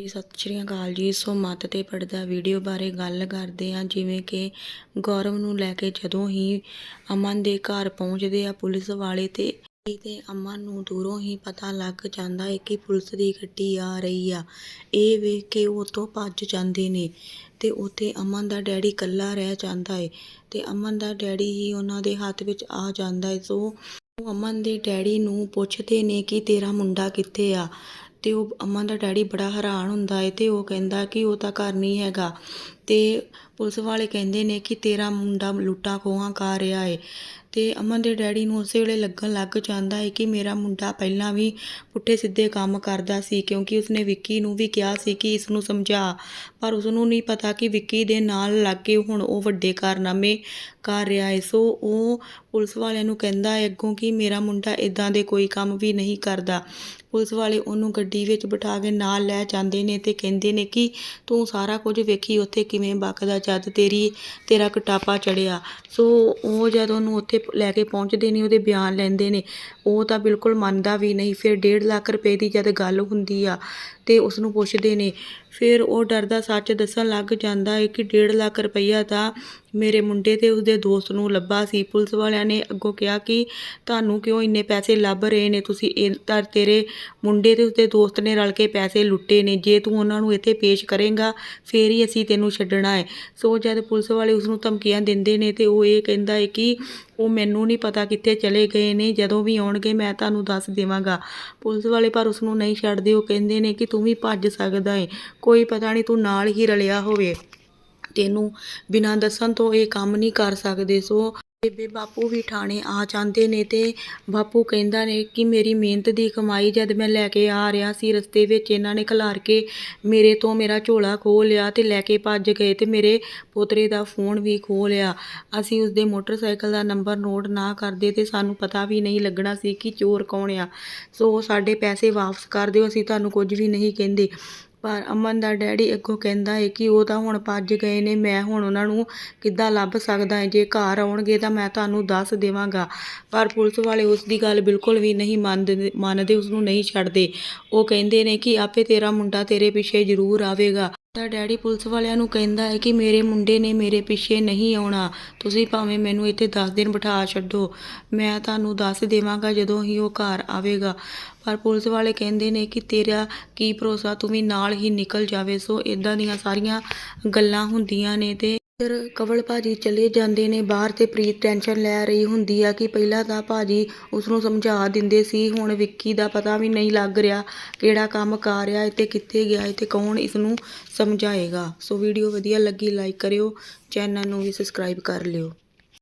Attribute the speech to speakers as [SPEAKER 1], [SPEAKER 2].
[SPEAKER 1] ਜੀ, ਸਤਿ ਸ਼੍ਰੀ ਅਕਾਲ ਜੀ। ਸੋ ਮੱਤ ਤੇ ਪੜਦਾ ਵੀਡੀਓ ਬਾਰੇ ਗੱਲ ਕਰਦੇ ਹਾਂ। ਜਿਵੇਂ ਕਿ ਗੌਰਵ ਨੂੰ ਲੈ ਕੇ ਜਦੋਂ ਹੀ ਅਮਨ ਦੇ ਘਰ ਪਹੁੰਚਦੇ ਆ ਪੁਲਿਸ ਵਾਲੇ ਤੇ ਤੇ ਅਮਨ ਨੂੰ ਦੂਰੋਂ ਹੀ ਪਤਾ ਲੱਗ ਜਾਂਦਾ ਹੈ ਕਿ ਪੁਲਿਸ ਦੀ ਗੱਡੀ ਆ ਰਹੀ ਆ। ਇਹ ਵੇਖ ਕੇ ਉਹ ਤੋਂ ਭੱਜ ਜਾਂਦੇ ਨੇ ਤੇ ਉੱਥੇ ਅਮਨ ਦਾ ਡੈਡੀ ਇਕੱਲਾ ਰਹਿ ਜਾਂਦਾ ਹੈ ਤੇ ਅਮਨ ਦਾ ਡੈਡੀ ਹੀ ਉਹਨਾਂ ਦੇ ਹੱਥ ਵਿੱਚ ਆ ਜਾਂਦਾ ਹੈ। ਸੋ ਉਹ ਅਮਨ ਦੇ ਡੈਡੀ ਨੂੰ ਪੁੱਛਦੇ ਨੇ ਕਿ ਤੇਰਾ ਮੁੰਡਾ ਕਿੱਥੇ ਆ? ਅਤੇ ਉਹ ਅਮਨ ਦਾ ਡੈਡੀ ਬੜਾ ਹੈਰਾਨ ਹੁੰਦਾ ਹੈ ਅਤੇ ਉਹ ਕਹਿੰਦਾ ਕਿ ਉਹ ਤਾਂ ਘਰ ਨਹੀਂ ਹੈਗਾ। ਤੇ ਪੁਲਿਸ ਵਾਲੇ ਕਹਿੰਦੇ ਨੇ ਕਿ ਤੇਰਾ ਮੁੰਡਾ ਲੁੱਟਾਂ ਖੋਹਾਂ ਕਰ ਰਿਹਾ ਹੈ ਅਤੇ ਅਮਨ ਦੇ ਡੈਡੀ ਨੂੰ ਉਸੇ ਵੇਲੇ ਲੱਗਣ ਲੱਗ ਜਾਂਦਾ ਹੈ ਕਿ ਮੇਰਾ ਮੁੰਡਾ ਪਹਿਲਾਂ ਵੀ ਪੁੱਠੇ ਸਿੱਧੇ ਕੰਮ ਕਰਦਾ ਸੀ ਕਿਉਂਕਿ ਉਸਨੇ ਵਿੱਕੀ ਨੂੰ ਵੀ ਕਿਹਾ ਸੀ ਕਿ ਇਸ ਨੂੰ ਸਮਝਾ। ਪਰ ਉਸ ਨੂੰ ਨਹੀਂ ਪਤਾ ਕਿ ਵਿੱਕੀ ਦੇ ਨਾਲ ਲੱਗ ਕੇ ਹੁਣ ਉਹ ਵੱਡੇ ਕਾਰਨਾਮੇ ਕਰ ਰਿਹਾ ਹੈ ਸੋ ਉਹ ਪੁਲਿਸ ਵਾਲਿਆਂ ਨੂੰ ਕਹਿੰਦਾ ਹੈ ਅੱਗੋਂ ਕਿ ਮੇਰਾ ਮੁੰਡਾ ਇਦਾਂ ਦੇ ਕੋਈ ਕੰਮ ਵੀ ਨਹੀਂ ਕਰਦਾ। ਪੁਲਿਸ ਵਾਲੇ ਉਹਨੂੰ ਗੱਡੀ ਵਿੱਚ ਬਿਠਾ ਕੇ ਨਾਲ ਲੈ ਜਾਂਦੇ ਨੇ ਤੇ ਕਹਿੰਦੇ ਨੇ ਕਿ ਤੂੰ ਸਾਰਾ ਕੁਝ ਵੇਖੀ, ਉੱਥੇ ਕਿਵੇਂ ਬਕਦਾ ਜਦ ਤੇਰੀ, ਤੇਰਾ ਕਟਾਪਾ ਚੜਿਆ। ਸੋ ਉਹ ਜਦ ਉਹਨੂੰ ਉੱਥੇ ਲੈ ਕੇ ਪਹੁੰਚਦੇ ਨੇ, ਉਹਦੇ ਬਿਆਨ ਲੈਂਦੇ ਨੇ, ਉਹ ਤਾਂ ਬਿਲਕੁਲ ਮੰਨਦਾ ਵੀ ਨਹੀਂ। ਫਿਰ 1.5 ਲੱਖ ਰੁਪਏ ਦੀ ਜਦ ਗੱਲ ਹੁੰਦੀ ਆ ਤੇ ਉਸ ਨੂੰ ਪੁੱਛਦੇ ਨੇ, ਫਿਰ ਉਹ ਡਰਦਾ ਸੱਚ ਦੱਸਣ ਲੱਗ ਜਾਂਦਾ ਹੈ ਕਿ 1.5 ਲੱਖ ਰੁਪਈਆ ਤਾਂ ਮੇਰੇ ਮੁੰਡੇ ਤੇ ਉਸਦੇ ਦੋਸਤ ਨੂੰ ਲੱਭਾ ਸੀ। ਪੁਲਿਸ ਵਾਲਿਆਂ ਨੇ ਅੱਗੋਂ ਕਿਹਾ ਕਿ ਤੁਹਾਨੂੰ ਕਿਉਂ ਇੰਨੇ ਪੈਸੇ ਲੱਭ ਰਹੇ ਨੇ? ਤੁਸੀਂ ਇਹ ਤਾਂ ਤੇਰੇ ਮੁੰਡੇ ਤੇ ਉਸਦੇ ਦੋਸਤ ਨੇ ਰਲ ਕੇ ਪੈਸੇ ਲੁੱਟੇ ਨੇ। ਜੇ ਤੂੰ ਉਹਨਾਂ ਨੂੰ ਇੱਥੇ ਪੇਸ਼ ਕਰੇਂਗਾ, ਫੇਰ ਹੀ ਅਸੀਂ ਤੈਨੂੰ ਛੱਡਣਾ ਹੈ। ਸੋ ਜਦ ਪੁਲਿਸ ਵਾਲੇ ਉਸ ਨੂੰ ਧਮਕੀਆਂ ਦਿੰਦੇ ਨੇ ਤੇ ਉਹ ਇਹ ਕਹਿੰਦਾ ਹੈ ਕਿ ਉਹ ਮੈਨੂੰ ਨਹੀਂ ਪਤਾ ਕਿੱਥੇ ਚਲੇ ਗਏ ਨੇ, ਜਦੋਂ ਵੀ ਆਉਣਗੇ ਮੈਂ ਤੁਹਾਨੂੰ ਦੱਸ ਦੇਵਾਂਗਾ। ਪੁਲਿਸ ਵਾਲੇ ਪਰ ਉਸ ਨੂੰ ਨਹੀਂ ਛੱਡਦੇ, ਉਹ ਕਹਿੰਦੇ ਨੇ ਕਿ ਤੂੰ ਵੀ ਭੱਜ ਸਕਦਾ ਹੈ ਕੋਈ ਪਤਾ ਨਹੀਂ ਤੂੰ ਨਾਲ ਹੀ ਰਲਿਆ ਹੋਵੇ। ਤੈਨੂੰ ਬਿਨਾਂ ਦੱਸਣ ਤੋਂ ਇਹ ਕੰਮ ਨਹੀਂ ਕਰ ਸਕਦੇ, ਸੋ ਬੇਬੇ ਬਾਪੂ ਵੀ ਥਾਣੇ ਆ ਜਾਂਦੇ ਨੇ ਤੇ ਬਾਪੂ ਕਹਿੰਦਾ ਨੇ ਕਿ ਮੇਰੀ ਮਿਹਨਤ ਦੀ ਕਮਾਈ ਜਦ ਮੈਂ ਲੈ ਕੇ ਆ ਰਿਹਾ ਸੀ ਰਸਤੇ ਵਿੱਚ, ਇਹਨਾਂ ਨੇ ਖਿਲਾਰ ਕੇ ਮੇਰੇ ਤੋਂ ਮੇਰਾ ਝੋਲਾ ਖੋਹ ਲਿਆ ਤੇ ਲੈ ਕੇ ਭੱਜ ਗਏ ਤੇ ਮੇਰੇ ਪੋਤਰੇ ਦਾ ਫੋਨ ਵੀ ਖੋਹ ਲਿਆ। ਅਸੀਂ ਉਸਦੇ ਮੋਟਰਸਾਈਕਲ ਦਾ ਨੰਬਰ ਨੋਟ ਨਾ ਕਰਦੇ ਤੇ ਸਾਨੂੰ ਪਤਾ ਵੀ ਨਹੀਂ ਲੱਗਣਾ ਸੀ ਕਿ ਚੋਰ ਕੌਣ ਆ। ਸੋ ਸਾਡੇ ਪੈਸੇ ਵਾਪਸ ਕਰ ਦਿਓ, ਅਸੀਂ ਤੁਹਾਨੂੰ ਕੁਝ ਵੀ ਨਹੀਂ ਕਹਿੰਦੇ। ਪਰ ਅਮਨ ਦਾ ਡੈਡੀ ਅੱਗੋਂ ਕਹਿੰਦਾ ਹੈ ਕਿ ਉਹ ਤਾਂ ਹੁਣ ਭੱਜ ਗਏ ਨੇ, ਮੈਂ ਹੁਣ ਉਹਨਾਂ ਨੂੰ ਕਿੱਦਾਂ ਲੱਭ ਸਕਦਾ ਹੈ ਜੇ ਘਰ ਆਉਣਗੇ ਤਾਂ ਮੈਂ ਤੁਹਾਨੂੰ ਦੱਸ ਦੇਵਾਂਗਾ। ਪਰ ਪੁਲਿਸ ਵਾਲੇ ਉਸ ਦੀ ਗੱਲ ਬਿਲਕੁਲ ਵੀ ਨਹੀਂ ਮੰਨਦੇ ਮੰਨਦੇ ਉਸ ਨੂੰ ਨਹੀਂ ਛੱਡਦੇ। ਉਹ ਕਹਿੰਦੇ ਨੇ ਕਿ ਆਪੇ ਤੇਰਾ ਮੁੰਡਾ ਤੇਰੇ ਪਿੱਛੇ ਜ਼ਰੂਰ ਆਵੇਗਾ। ਤਾਂ ਡੈਡੀ ਪੁਲਿਸ ਵਾਲਿਆਂ ਨੂੰ ਕਹਿੰਦਾ ਹੈ ਕਿ ਮੇਰੇ ਮੁੰਡੇ ਨੇ ਮੇਰੇ ਪਿੱਛੇ ਨਹੀਂ ਆਉਣਾ। ਤੁਸੀਂ ਭਾਵੇਂ ਮੈਨੂੰ ਇੱਥੇ 10 ਦਿਨ ਬਿਠਾ ਛੱਡੋ। ਮੈਂ ਤੁਹਾਨੂੰ ਦੱਸ ਦੇਵਾਂਗਾ ਜਦੋਂ ਹੀ ਉਹ ਘਰ ਆਵੇਗਾ। ਪਰ ਪੁਲਿਸ ਵਾਲੇ ਕਹਿੰਦੇ ਨੇ ਕਿ ਤੇਰਾ ਕੀ ਭਰੋਸਾ? ਤੂੰ ਵੀ ਨਾਲ ਹੀ ਨਿਕਲ ਜਾਵੇ। ਸੋ ਇਦਾਂ ਦੀਆਂ ਸਾਰੀਆਂ ਗੱਲਾਂ ਹੁੰਦੀਆਂ ਨੇ ਤੇ ਫਿਰ ਕਵਲ ਭਾਜੀ ਚਲੇ ਜਾਂਦੇ ਨੇ, ਬਾਹਰ ਤੇ ਪ੍ਰੀਤ ਟੈਨਸ਼ਨ ਲੈ ਰਹੀ ਹੁੰਦੀ ਆ ਕਿ ਪਹਿਲਾਂ ਤਾਂ ਭਾਅ ਜੀ ਉਸਨੂੰ ਸਮਝਾ ਦਿੰਦੇ ਸੀ, ਹੁਣ ਵਿੱਕੀ ਦਾ ਪਤਾ ਵੀ ਨਹੀਂ ਲੱਗ ਰਿਹਾ ਕਿਹੜਾ ਕੰਮ ਕਰ ਰਿਹਾ ਹੈ ਤੇ ਕਿੱਥੇ ਗਿਆ ਹੈ ਤੇ ਕੌਣ ਇਸਨੂੰ ਸਮਝਾਏਗਾ। ਸੋ ਵੀਡੀਓ ਵਧੀਆ ਲੱਗੀ ਲਾਈਕ ਕਰਿਓ ਚੈਨਲ ਨੂੰ ਵੀ ਸਬਸਕ੍ਰਾਈਬ ਕਰ ਲਿਓ।